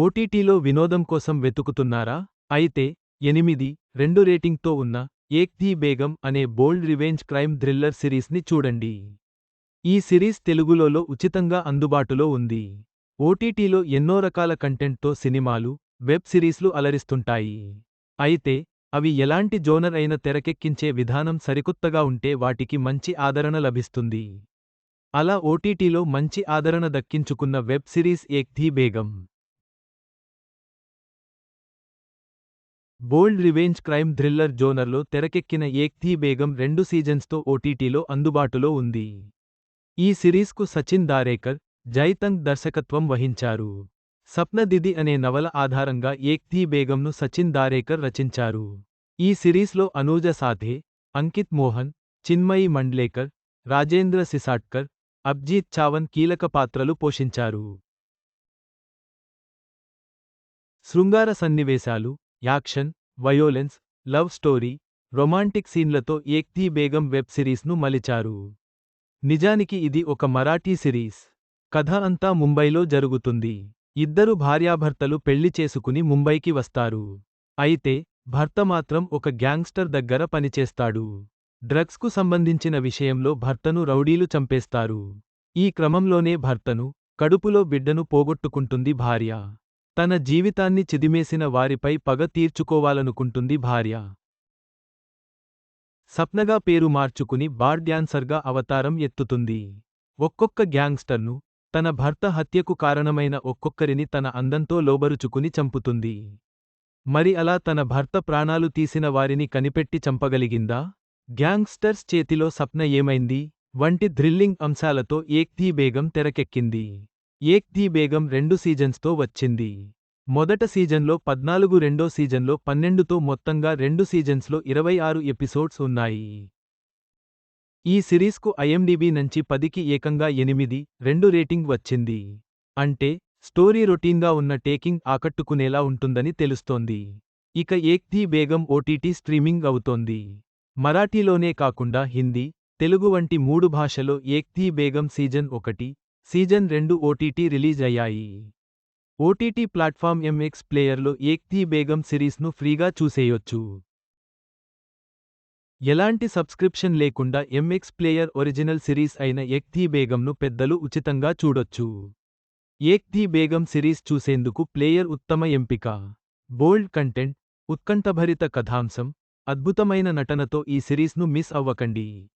ఓటీటీలో వినోదం కోసం వెతుకుతున్నారా? అయితే ఎనిమిది రెండు రేటింగ్తో ఉన్న ఏక్ ధీ బేగం అనే బోల్డ్ రివెంజ్ క్రైమ్ థ్రిల్లర్ సిరీస్ని చూడండి. ఈ సిరీస్ తెలుగులోలో ఉచితంగా అందుబాటులో ఉంది. ఓటీటీలో ఎన్నో రకాల కంటెంట్తో సినిమాలు వెబ్ సిరీస్లు అలరిస్తుంటాయి. అయితే అవి ఎలాంటి జోనర్ అయిన తెరకెక్కించే విధానం సరికొత్తగా ఉంటే వాటికి మంచి ఆదరణ లభిస్తుంది. అలా ఓటీటీలో మంచి ఆదరణ దక్కించుకున్న web series Ek Thi Begum. Bold revenge crime thriller జోనర్లో తెరకెక్కిన ఏక్ థీ బేగం రెండు సీజన్స్తో ఓటీటీలో అందుబాటులో ఉంది. ఈ సిరీస్కు సచిన్ దారేకర్ జైతంగ్ దర్శకత్వం వహించారు. సప్నదిది అనే నవల ఆధారంగా ఏక్ థీ బేగంను సచిన్ దారేకర్ రచించారు. ఈ సిరీస్లో అనూజ సాధే అంకిత్ మోహన్ చిన్మయి మండ్లేకర్ రాజేంద్ర సిసాట్కర్ అబ్జీత్ చావన్ కీలక పాత్రలు పోషించారు. శృంగార సన్నివేశాలు action violence love story romantic సీన్లతో Ek Thi Begum web సిరీస్ను మలిచారు. నిజానికి ఇది ఒక మరాఠీ సిరీస్. కథ అంతా ముంబైలో జరుగుతుంది. ఇద్దరు భార్యాభర్తలు పెళ్ళి చేసుకుని ముంబైకి వస్తారు. అయితే భర్త మాత్రం ఒక గ్యాంగ్స్టర్ దగ్గర పనిచేస్తాడు. డ్రగ్స్కు సంబంధించిన విషయంలో భర్తను రౌడీలు చంపేస్తారు. ఈ క్రమంలోనే భర్తను కడుపులో బిడ్డను పోగొట్టుకుంటుంది భార్య. తన జీవితాన్ని చిదిమేసిన వారిపై పగ తీర్చుకోవాలనుకుంటుంది భార్య. సప్నగా పేరు మార్చుకుని బార్ డ్యాన్సర్గా అవతారం ఎత్తుతుంది. ఒక్కొక్క గ్యాంగ్స్టర్ను తన భర్త హత్యకు కారణమైన ఒక్కొక్కరిని తన అందంతో లోబరుచుకుని చంపుతుంది. మరి అలా తన భర్త ప్రాణాలు తీసిన వారిని కనిపెట్టి చంపగలిగిందా? గ్యాంగ్స్టర్స్ చేతిలో సప్న ఏమైంది? వంటి థ్రిల్లింగ్ అంశాలతో ఏక్ బేగం తెరకెక్కింది. ఏక్ థీ బేగం రెండు సీజన్స్తో వచ్చింది. మొదట సీజన్లో పద్నాలుగు రెండో సీజన్లో పన్నెండుతో మొత్తంగా రెండు సీజన్స్లో ఇరవై ఆరు ఎపిసోడ్స్ ఉన్నాయి. ఈ సిరీస్కు ఐఎండిబి నుంచి పదికి ఏకంగా ఎనిమిది రెండు రేటింగ్ వచ్చింది. అంటే స్టోరీ రొటీన్గా ఉన్న టేకింగ్ ఆకట్టుకునేలా ఉంటుందని తెలుస్తోంది. ఇక ఏక్ థీ బేగం ఓటీటీ స్ట్రీమింగ్ అవుతోంది. మరాఠీలోనే కాకుండా హిందీ తెలుగు వంటి మూడు భాషలో ఏక్ థీ బేగం సీజన్ ఒకటి సీజన్ రెండు ఓటీటీ రిలీజ్ అయ్యాయి. ఓటీటీ ప్లాట్ఫామ్ ఎంఎక్స్ ప్లేయర్లో ఏక్తీ బేగం సిరీస్ను ఫ్రీగా చూసేయొచ్చు. ఎలాంటి సబ్స్క్రిప్షన్ లేకుండా ఎంఎక్స్ ప్లేయర్ ఒరిజినల్ సిరీస్ అయిన ఏక్ బేగంను పెద్దలు ఉచితంగా చూడొచ్చు. ఏక్తీ బేగం సిరీస్ చూసేందుకు ప్లేయర్ ఉత్తమ ఎంపిక. బోల్డ్ కంటెంట్ ఉత్కంఠభరిత కథాంశం అద్భుతమైన నటనతో ఈ సిరీస్ను మిస్ అవ్వకండి.